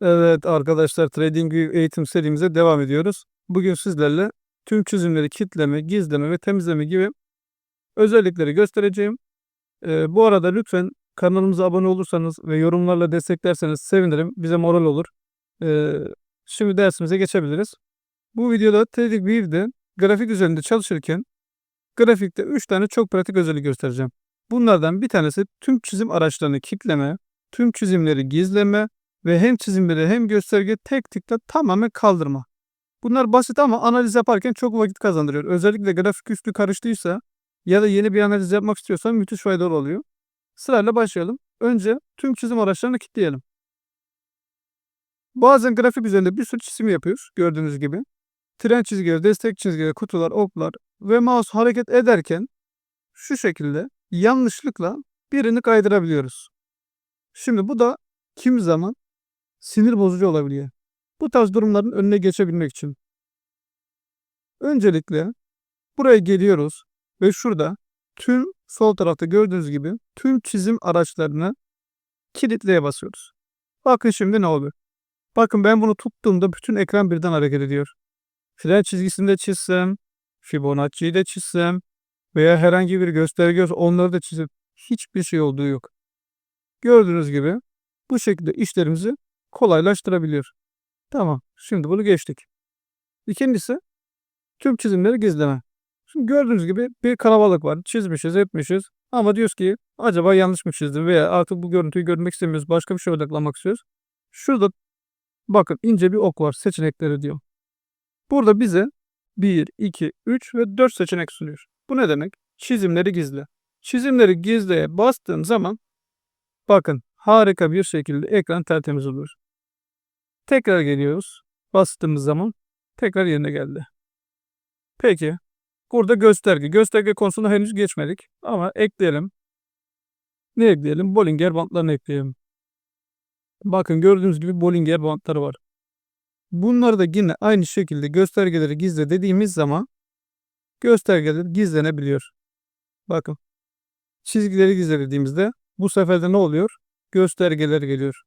Evet arkadaşlar TradingView eğitim serimize devam ediyoruz. Bugün sizlerle tüm çizimleri kitleme, gizleme ve temizleme gibi özellikleri göstereceğim. Ee, bu arada lütfen kanalımıza abone olursanız ve yorumlarla desteklerseniz sevinirim. Bize moral olur. Ee, şimdi dersimize geçebiliriz. Bu videoda TradingView'de grafik üzerinde çalışırken grafikte 3 tane çok pratik özellik göstereceğim. Bunlardan bir tanesi tüm çizim araçlarını kitleme, tüm çizimleri gizleme ve hem çizimleri hem gösterge tek tıkla tamamen kaldırma. Bunlar basit ama analiz yaparken çok vakit kazandırıyor. Özellikle grafik üstü karıştıysa ya da yeni bir analiz yapmak istiyorsan müthiş faydalı oluyor. Sırayla başlayalım. Önce tüm çizim araçlarını kilitleyelim. Bazen grafik üzerinde bir sürü çizim yapıyoruz gördüğünüz gibi. Tren çizgileri, destek çizgileri, kutular, oklar ve mouse hareket ederken şu şekilde yanlışlıkla birini kaydırabiliyoruz. Şimdi bu da kim zaman sinir bozucu olabiliyor. Bu tarz durumların önüne geçebilmek için. Öncelikle buraya geliyoruz ve şurada tüm sol tarafta gördüğünüz gibi tüm çizim araçlarını kilitleye basıyoruz. Bakın şimdi ne oluyor. Bakın ben bunu tuttuğumda bütün ekran birden hareket ediyor. Fren çizgisini de çizsem, Fibonacci'yi de çizsem veya herhangi bir gösterge olsa onları da çizip hiçbir şey olduğu yok. Gördüğünüz gibi bu şekilde işlerimizi kolaylaştırabiliyor. Tamam. Şimdi bunu geçtik. İkincisi tüm çizimleri gizleme. Şimdi gördüğünüz gibi bir kalabalık var. Çizmişiz, etmişiz. Ama diyoruz ki acaba yanlış mı çizdim veya artık bu görüntüyü görmek istemiyoruz. Başka bir şey odaklamak istiyoruz. Şurada bakın ince bir ok var. Seçenekleri diyor. Burada bize 1, 2, 3 ve 4 seçenek sunuyor. Bu ne demek? Çizimleri gizle. Çizimleri gizleye bastığım zaman bakın harika bir şekilde ekran tertemiz oluyor. Tekrar geliyoruz. Bastığımız zaman tekrar yerine geldi. Peki. Burada gösterge. Gösterge konusuna henüz geçmedik. Ama ekleyelim. Ne ekleyelim? Bollinger bantlarını ekleyelim. Bakın gördüğünüz gibi Bollinger bantları var. Bunları da yine aynı şekilde göstergeleri gizle dediğimiz zaman göstergeler gizlenebiliyor. Bakın. Çizgileri gizle dediğimizde bu sefer de ne oluyor? Göstergeler geliyor.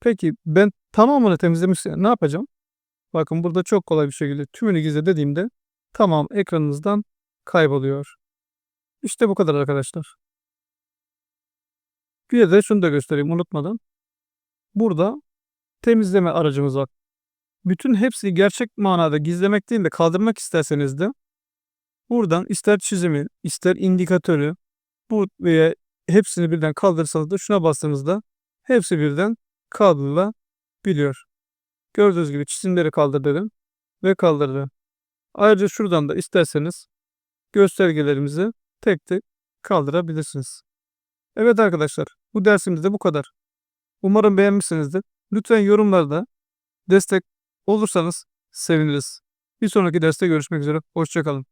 Peki ben tamamını temizlemişsem ne yapacağım? Bakın burada çok kolay bir şekilde tümünü gizle dediğimde tamam ekranınızdan kayboluyor. İşte bu kadar arkadaşlar. Bir de şunu da göstereyim unutmadan. Burada temizleme aracımız var. Bütün hepsi gerçek manada gizlemek değil de kaldırmak isterseniz de buradan ister çizimi, ister indikatörü bu veya hepsini birden kaldırırsanız da şuna bastığınızda hepsi birden kaldırılabiliyor. Gördüğünüz gibi çizimleri kaldır dedim ve kaldırdı. Ayrıca şuradan da isterseniz göstergelerimizi tek tek kaldırabilirsiniz. Evet arkadaşlar bu dersimizde bu kadar. Umarım beğenmişsinizdir. Lütfen yorumlarda destek olursanız seviniriz. Bir sonraki derste görüşmek üzere. Hoşçakalın.